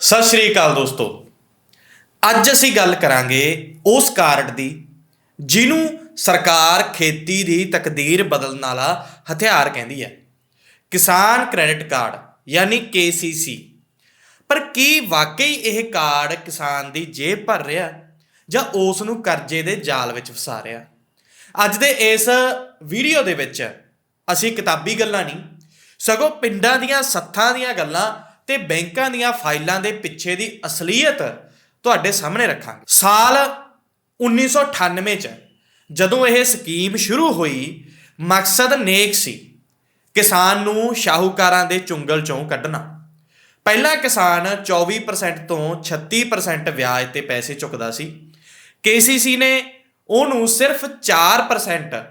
ਸਤਿ ਸ਼੍ਰੀ ਅਕਾਲ ਦੋਸਤੋ। ਅੱਜ ਅਸੀਂ ਗੱਲ ਕਰਾਂਗੇ ਉਸ ਕਾਰਡ ਦੀ, ਜਿਹਨੂੰ ਸਰਕਾਰ ਖੇਤੀ ਦੀ ਤਕਦੀਰ ਬਦਲਣ ਵਾਲਾ ਹਥਿਆਰ ਕਹਿੰਦੀ ਹੈ। ਕਿਸਾਨ ਕ੍ਰੈਡਿਟ ਕਾਰਡ ਯਾਨੀ KCC ਪਰ ਕੀ ਵਾਕਈ ਇਹ ਕਾਰਡ ਕਿਸਾਨ ਦੀ ਜੇਬ ਭਰ ਰਿਹਾ ਜਾਂ ਉਸ ਨੂੰ ਕਰਜ਼ੇ ਦੇ ਜਾਲ ਵਿੱਚ ਫਸਾ ਰਿਹਾ ਅੱਜ ਦੇ ਇਸ ਵੀਡੀਓ ਦੇ ਵਿੱਚ ਅਸੀਂ ਕਿਤਾਬੀ ਗੱਲਾਂ ਨਹੀਂ, ਸਗੋਂ ਪਿੰਡਾਂ ਦੀਆਂ ਸੱਥਾਂ ਦੀਆਂ ਗੱਲਾਂ ਤੇ ਬੈਂਕਾਂ ਦੀਆਂ ਫਾਈਲਾਂ ਦੇ ਪਿੱਛੇ ਦੀ ਅਸਲੀਅਤ ਤੁਹਾਡੇ ਸਾਹਮਣੇ ਰੱਖਾਂਗੇ। ਸਾਲ 1998 ਚ ਜਦੋਂ ਇਹ ਸਕੀਮ ਸ਼ੁਰੂ ਹੋਈ, ਮਕਸਦ ਨੇਕ ਸੀ ਕਿਸਾਨ ਨੂੰ ਸ਼ਾਹੂਕਾਰਾਂ ਦੇ ਚੁੰਗਲ ਚੋਂ ਕੱਢਣਾ। ਪਹਿਲਾ ਕਿਸਾਨ 24% ਤੋਂ 36% ਵਿਆਜ ਤੇ ਪੈਸੇ ਚੁੱਕਦਾ ਸੀ। KCC ਨੇ ਉਹਨੂੰ ਸਿਰਫ 4%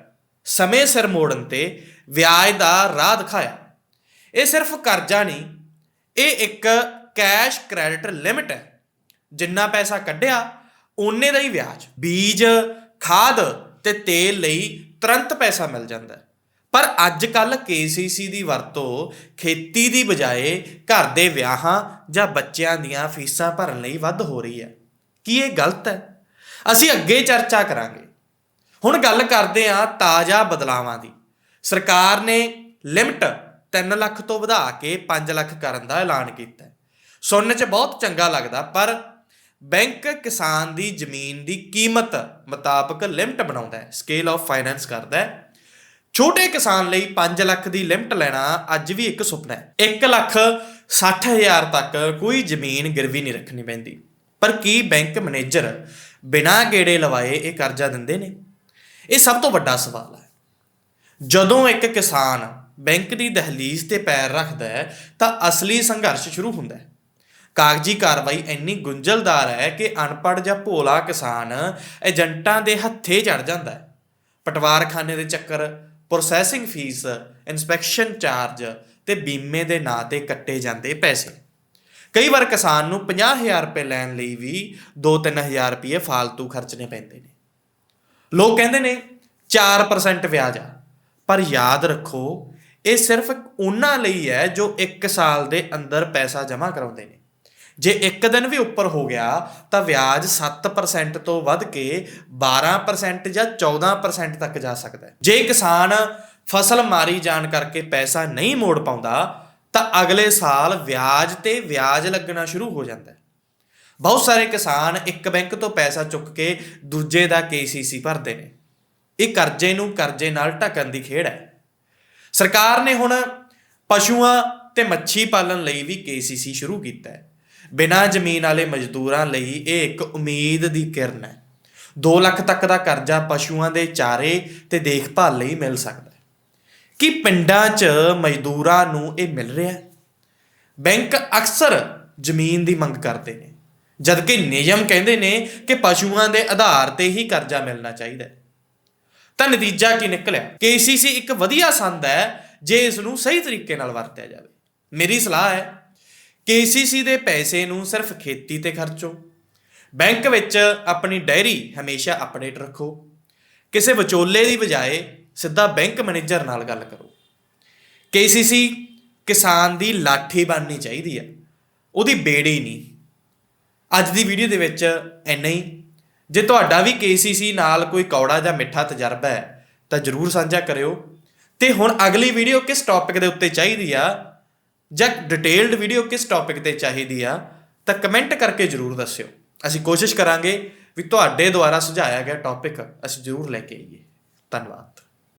ਸਮੇਂ ਸਿਰ ਮੋੜਨ ਤੇ ਵਿਆਜ ਦਾ ਰਾਹ ਦਿਖਾਇਆ। ਇਹ ਸਿਰਫ ਕਰਜ਼ਾ ਨਹੀਂ ਇਹ ਇੱਕ ਕੈਸ਼ ਕ੍ਰੈਡਿਟ ਲਿਮਿਟ ਹੈ। ਜਿੰਨਾ ਪੈਸਾ ਕੱਢਿਆ, ਓਨੇ ਦਾ ਹੀ ਵਿਆਜ, ਬੀਜ, ਖਾਦ ਤੇ ਤੇਲ ਲਈ ਤੁਰੰਤ ਪੈਸਾ ਮਿਲ ਜਾਂਦਾ ਹੈ। ਪਰ ਅੱਜ ਕੱਲ KCC ਦੀ ਵਰਤੋਂ ਖੇਤੀ ਦੀ ਬਜਾਏ ਘਰ ਦੇ ਵਿਆਹਾਂ ਜਾਂ ਬੱਚਿਆਂ ਦੀਆਂ ਫੀਸਾਂ ਭਰਨ ਲਈ ਵੱਧ ਹੋ ਰਹੀ ਹੈ। ਕੀ ਇਹ ਗਲਤ ਹੈ? ਅਸੀਂ ਅੱਗੇ ਚਰਚਾ ਕਰਾਂਗੇ। ਹੁਣ ਗੱਲ ਕਰਦੇ ਹਾਂ ਤਾਜ਼ਾ ਬਦਲਾਵਾਂ ਦੀ। ਸਰਕਾਰ ਨੇ ਲਿਮਟ 3 ਲੱਖ ਤੋਂ ਵਧਾ ਕੇ 5 ਲੱਖ ਕਰਨ ਦਾ ਐਲਾਨ ਕੀਤਾ ਸੁਣਨ 'ਚ ਬਹੁਤ ਚੰਗਾ ਲੱਗਦਾ, ਪਰ ਬੈਂਕ ਕਿਸਾਨ ਦੀ ਜ਼ਮੀਨ ਦੀ ਕੀਮਤ ਮੁਤਾਬਕ ਲਿਮਟ ਬਣਾਉਂਦਾ ਹੈ ਸਕੇਲ ਆਫ ਫਾਈਨੈਂਸ ਕਰਦਾ ਹੈ। ਛੋਟੇ ਕਿਸਾਨ ਲਈ 5 ਲੱਖ ਦੀ ਲਿਮਟ ਲੈਣਾ ਅੱਜ ਵੀ ਇੱਕ ਸੁਪਨਾ ਹੈ। 1 ਲੱਖ 60 ਹਜ਼ਾਰ ਤੱਕ ਕੋਈ ਜ਼ਮੀਨ ਗਿਰਵੀ ਨਹੀਂ ਰੱਖਣੀ ਪੈਂਦੀ। ਪਰ ਕੀ ਬੈਂਕ ਮੈਨੇਜਰ ਬਿਨਾਂ ਗੇੜੇ ਲਵਾਏ ਇਹ ਕਰਜ਼ਾ ਦਿੰਦੇ ਨੇ? ਇਹ ਸਭ ਤੋਂ ਵੱਡਾ ਸਵਾਲ ਹੈ। ਜਦੋਂ ਇੱਕ ਕਿਸਾਨ ਬੈਂਕ ਦੀ ਦਹਲੀਜ਼ ਤੇ ਪੈਰ ਰੱਖਦਾ ਹੈ, ਤਾਂ ਅਸਲੀ ਸੰਘਰਸ਼ ਸ਼ੁਰੂ ਹੁੰਦਾ ਹੈ। ਕਾਗਜ਼ੀ ਕਾਰਵਾਈ ਇੰਨੀ ਗੁੰਝਲਦਾਰ ਹੈ ਕਿ ਅਨਪੜ੍ਹ ਜਾਂ ਭੋਲਾ ਕਿਸਾਨ ਏਜੰਟਾਂ ਦੇ ਹੱਥੇ ਚੜ ਜਾਂਦਾ ਹੈ। ਪਟਵਾਰਖਾਨੇ ਦੇ ਚੱਕਰ ਪ੍ਰੋਸੈਸਿੰਗ ਫੀਸ ਇਨਸਪੈਕਸ਼ਨ ਚਾਰਜ ਤੇ ਬੀਮੇ ਦੇ ਨਾਂ ਤੇ ਕੱਟੇ ਜਾਂਦੇ ਪੈਸੇ। ਕਈ ਵਾਰ ਕਿਸਾਨ ਨੂੰ 50000 ਰੁਪਏ ਲੈਣ ਲਈ ਵੀ 2-3000 ਰੁਪਏ ਫਾਲਤੂ ਖਰਚਣੇ ਪੈਂਦੇ ਨੇ। ਲੋਕ ਕਹਿੰਦੇ ਨੇ 4% ਵਿਆਜ ਆ, ਪਰ ਯਾਦ ਰੱਖੋ ਇਹ ਸਿਰਫ ਉਹਨਾਂ ਲਈ ਹੈ ਜੋ 1 ਸਾਲ ਦੇ ਅੰਦਰ ਪੈਸਾ ਜਮ੍ਹਾਂ ਕਰਾਉਂਦੇ ਨੇ। ਜੇ ਇੱਕ ਦਿਨ ਵੀ ਉੱਪਰ ਹੋ ਗਿਆ, ਤਾਂ ਵਿਆਜ 7% ਤੋਂ ਵੱਧ ਕੇ 12% ਜਾਂ 14% ਤੱਕ ਜਾ ਸਕਦਾ ਹੈ। ਜੇ ਕਿਸਾਨ ਫਸਲ ਮਾਰੀ ਜਾਣ ਕਰਕੇ ਪੈਸਾ ਨਹੀਂ ਮੋੜ ਪਾਉਂਦਾ, ਤਾਂ ਅਗਲੇ ਸਾਲ ਵਿਆਜ ਤੇ ਵਿਆਜ ਲੱਗਣਾ ਸ਼ੁਰੂ ਹੋ ਜਾਂਦਾ ਹੈ। ਬਹੁਤ ਸਾਰੇ ਕਿਸਾਨ ਇੱਕ ਬੈਂਕ ਤੋਂ ਪੈਸਾ ਚੁੱਕ ਕੇ ਦੂਜੇ ਦਾ KCC ਭਰਦੇ ਨੇ। ਇਹ ਕਰਜ਼ੇ ਨੂੰ ਕਰਜ਼ੇ ਨਾਲ ਢਕਣ ਦੀ ਖੇਡ ਹੈ। ਸਰਕਾਰ ਨੇ ਹੁਣ ਪਸ਼ੂਆਂ ਤੇ ਮੱਛੀ ਪਾਲਣ ਲਈ ਵੀ KCC ਸ਼ੁਰੂ ਕੀਤਾ ਹੈ। ਬਿਨਾਂ ਜ਼ਮੀਨ ਵਾਲੇ ਮਜ਼ਦੂਰਾਂ ਲਈ ਇਹ ਇੱਕ ਉਮੀਦ ਦੀ ਕਿਰਨ ਹੈ। 2 ਲੱਖ ਤੱਕ ਦਾ ਕਰਜ਼ਾ ਪਸ਼ੂਆਂ ਦੇ ਚਾਰੇ ਤੇ ਦੇਖਭਾਲ ਲਈ ਮਿਲ ਸਕਦਾ ਹੈ। ਕੀ ਪਿੰਡਾਂ 'ਚ ਮਜ਼ਦੂਰਾਂ ਨੂੰ ਇਹ ਮਿਲ ਰਿਹਾ ਹੈ? ਬੈਂਕ ਅਕਸਰ ਜ਼ਮੀਨ ਦੀ ਮੰਗ ਕਰਦੇ ਨੇ, ਜਦਕਿ ਨਿਯਮ ਕਹਿੰਦੇ ਨੇ ਕਿ ਪਸ਼ੂਆਂ ਦੇ ਆਧਾਰ ਤੇ ਹੀ ਕਰਜ਼ਾ ਮਿਲਣਾ ਚਾਹੀਦਾ ਹੈ। ਤਾਂ ਨਤੀਜਾ ਕੀ ਨਿਕਲਿਆ? KCC ਇੱਕ ਵਧੀਆ ਸੰਦ ਹੈ, ਜੇ ਇਸ ਨੂੰ ਸਹੀ ਤਰੀਕੇ ਨਾਲ ਵਰਤਿਆ ਜਾਵੇ। ਮੇਰੀ ਸਲਾਹ ਹੈ KCC ਦੇ ਪੈਸੇ ਨੂੰ ਸਿਰਫ ਖੇਤੀ ਤੇ ਖਰਚੋ। ਬੈਂਕ ਵਿੱਚ ਆਪਣੀ ਡਾਇਰੀ ਹਮੇਸ਼ਾ ਅਪਡੇਟ ਰੱਖੋ। ਕਿਸੇ ਵਿਚੋਲੇ ਦੀ ਬਜਾਏ ਸਿੱਧਾ ਬੈਂਕ ਮੈਨੇਜਰ ਨਾਲ ਗੱਲ ਕਰੋ। KCC ਕਿਸਾਨ ਦੀ ਲਾਠੀ ਬਣਨੀ ਚਾਹੀਦੀ ਹੈ। ਉਹਦੀ ਬੇੜੀ ਨਹੀਂ। ਅੱਜ ਦੀ ਵੀਡੀਓ ਦੇ ਵਿੱਚ ਇੰਨਾ ਹੀ। ਜੇ ਤੁਹਾਡਾ ਵੀ KCC ਨਾਲ ਕੋਈ ਕੌੜਾ ਜਾਂ ਮਿੱਠਾ ਤਜਰਬਾ ਹੈ, ਤਾਂ ਜਰੂਰ ਸਾਂਝਾ ਕਰਿਓ। ਤੇ ਹੁਣ ਅਗਲੀ ਵੀਡੀਓ ਕਿਸ ਟੌਪਿਕ ਦੇ ਉੱਤੇ ਚਾਹੀਦੀ ਆ? ਜਾਂ ਡਿਟੇਲਡ ਵੀਡੀਓ ਕਿਸ ਟੌਪਿਕ ਤੇ ਚਾਹੀਦੀ ਆ? ਤਾਂ ਕਮੈਂਟ ਕਰਕੇ ਜਰੂਰ ਦੱਸਿਓ। ਅਸੀਂ ਕੋਸ਼ਿਸ਼ ਕਰਾਂਗੇ ਵੀ ਤੁਹਾਡੇ ਦੁਆਰਾ ਸੁਝਾਇਆ ਗਿਆ ਟੌਪਿਕ ਅਸੀਂ ਜਰੂਰ ਲੈ ਕੇ ਆਈਏ। ਧੰਨਵਾਦ।